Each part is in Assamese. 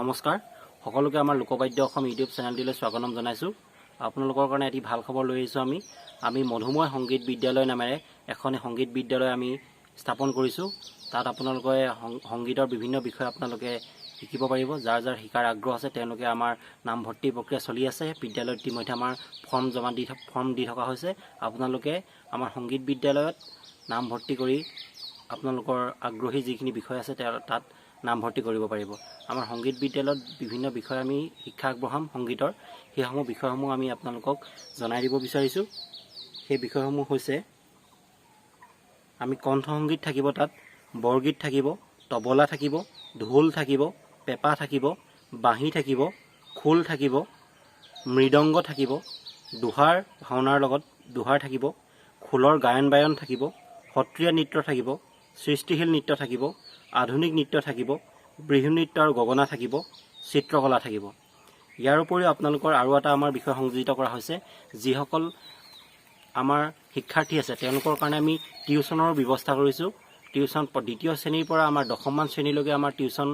নমস্কাৰ। সকলোকে আমাৰ লোকবাদ্য অসম ইউটিউব চেনেলটিলৈ স্বাগতম জনাইছোঁ। আপোনালোকৰ কাৰণে এটি ভাল খবৰ লৈ আহিছোঁ আমি। আমি মধুময় সংগীত বিদ্যালয় নামেৰে এখন সংগীত বিদ্যালয় আমি স্থাপন কৰিছোঁ। তাত আপোনালোকে সংগীতৰ বিভিন্ন বিষয় আপোনালোকে শিকিব পাৰিব যাৰ যাৰ শিকাৰ আগ্ৰহ আছে তেওঁলোকে আমাৰ নামভৰ্তি প্ৰক্ৰিয়া চলি আছে। বিদ্যালয়ত ইতিমধ্যে আমাৰ ফৰ্ম জমা দি ফৰ্ম দি থকা হৈছে। আপোনালোকে আমাৰ সংগীত বিদ্যালয়ত নামভৰ্তি কৰি আপোনালোকৰ আগ্ৰহী যিখিনি বিষয় আছে তাত নামভৰ্তি কৰিব পাৰিব। আমাৰ সংগীত বিদ্যালয়ত বিভিন্ন বিষয় আমি শিক্ষা আগবঢ়াম সংগীতৰ। সেইসমূহ বিষয়সমূহ আমি আপোনালোকক জনাই দিব বিচাৰিছোঁ। সেই বিষয়সমূহ হৈছে আমি কণ্ঠ সংগীত থাকিব তাত বৰগীত থাকিব তবলা থাকিব ঢোল থাকিব পেঁপা থাকিব বাঁহী থাকিব খোল থাকিব মৃদংগ থাকিব দোহাৰ ভাওনাৰ লগত দোহাৰ থাকিব খোলৰ গায়ন বায়ন থাকিব সত্ৰীয়া নৃত্য থাকিব সৃষ্টিশীল নৃত্য থাকিব আধুনিক নৃত্য থাকিব বিহু নৃত্য আৰু গগনা থাকিব চিত্ৰকলা থাকিব। ইয়াৰ উপৰিও আপোনালোকৰ আৰু এটা আমাৰ বিষয় সংযোজিত কৰা হৈছে যিসকল আমাৰ শিক্ষাৰ্থী আছে তেওঁলোকৰ কাৰণে আমি টিউশ্যনৰ ব্যৱস্থা কৰিছোঁ। টিউশ্যন প- দ্বিতীয় শ্ৰেণীৰ পৰা আমাৰ দশমমান শ্ৰেণীলৈকে আমাৰ টিউশ্যন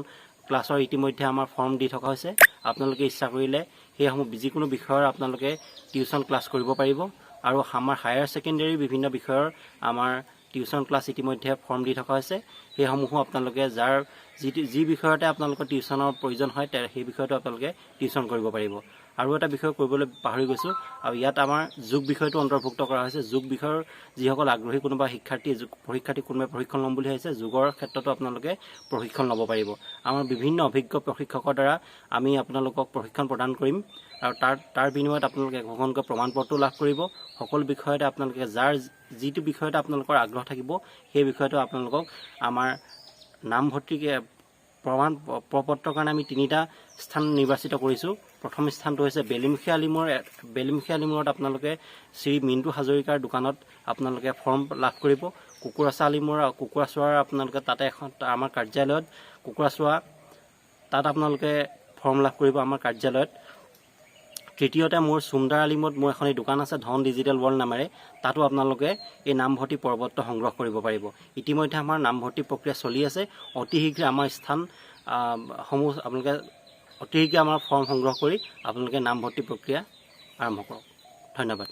ক্লাছৰ ইতিমধ্যে আমাৰ ফৰ্ম দি থকা হৈছে। আপোনালোকে ইচ্ছা কৰিলে সেইসমূহ যিকোনো বিষয়ৰ আপোনালোকে টিউশ্যন ক্লাছ কৰিব পাৰিব। আৰু আমাৰ হায়াৰ ছেকেণ্ডেৰী বিভিন্ন বিষয়ৰ আমাৰ টিউশ্যন ক্লাছ ইতিমধ্যে ফৰ্ম দি থকা হৈছে। সেইসমূহো আপোনালোকে যাৰ যি যি বিষয়তে আপোনালোকৰ টিউশ্যনৰ প্ৰয়োজন হয় সেই বিষয়টো আপোনালোকে টিউশ্যন কৰিব পাৰিব। আৰু এটা বিষয় কৰিবলৈ পাহৰি গৈছোঁ আৰু ইয়াত আমাৰ যোগ বিষয়টো অন্তৰ্ভুক্ত কৰা হৈছে। যোগ বিষয়ৰ যিসকল আগ্ৰহী কোনোবা শিক্ষাৰ্থী পৰীক্ষাৰ্থী কোনোবাই প্ৰশিক্ষণ ল'ম বুলি ভাবিছে যোগৰ ক্ষেত্ৰতো আপোনালোকে প্ৰশিক্ষণ ল'ব পাৰিব। আমাৰ বিভিন্ন অভিজ্ঞ প্ৰশিক্ষকৰ দ্বাৰা আমি আপোনালোকক প্ৰশিক্ষণ প্ৰদান কৰিম আৰু তাৰ তাৰ বিনিময়ত আপোনালোকে একোখনকৈ প্ৰমাণ পত্ৰও লাভ কৰিব। সকলো বিষয়তে আপোনালোকে যাৰ যিটো বিষয়তে আপোনালোকৰ আগ্ৰহ থাকিব সেই বিষয়টো আপোনালোকক আমাৰ নামভৰ্তিকে প্ৰমাণ প- পত্ৰৰ কাৰণে আমি তিনিটা স্থান নিৰ্বাচিত কৰিছোঁ। প্ৰথম স্থানটো হৈছে বেলিমুখীয়া আলিমূৰ বেলিমুখীয়া আলিমূৰত আপোনালোকে শ্ৰী মিণ্টু হাজৰিকাৰ দোকানত আপোনালোকে ফৰ্ম লাভ কৰিব। কুকুৰাচা আলিমূৰ কুকুৰাচোৱাৰ আপোনালোকে তাতে এখন আমাৰ কাৰ্যালয়ত কুকুৰাচোৱা তাত আপোনালোকে ফৰ্ম লাভ কৰিব আমাৰ কাৰ্যালয়ত। তৃতীয়তে মোৰ চুমদাৰ আলিমত মোৰ এখন দোকান আছে ধন ডিজিটেল ৱৰ্ল্ড নামেৰে। তাতো আপোনালোকে এই নামভৰ্তি পৰ্বতটো সংগ্ৰহ কৰিব পাৰিব। ইতিমধ্যে আমাৰ নামভৰ্তি প্ৰক্ৰিয়া চলি আছে। অতি শীঘ্ৰে আমাৰ স্থান আহ, সমূহ আপোনালোকে অতি শীঘ্ৰে আমাৰ ফৰ্ম সংগ্ৰহ কৰি আপোনালোকে নামভৰ্তি প্ৰক্ৰিয়া আৰম্ভ কৰক। ধন্যবাদ।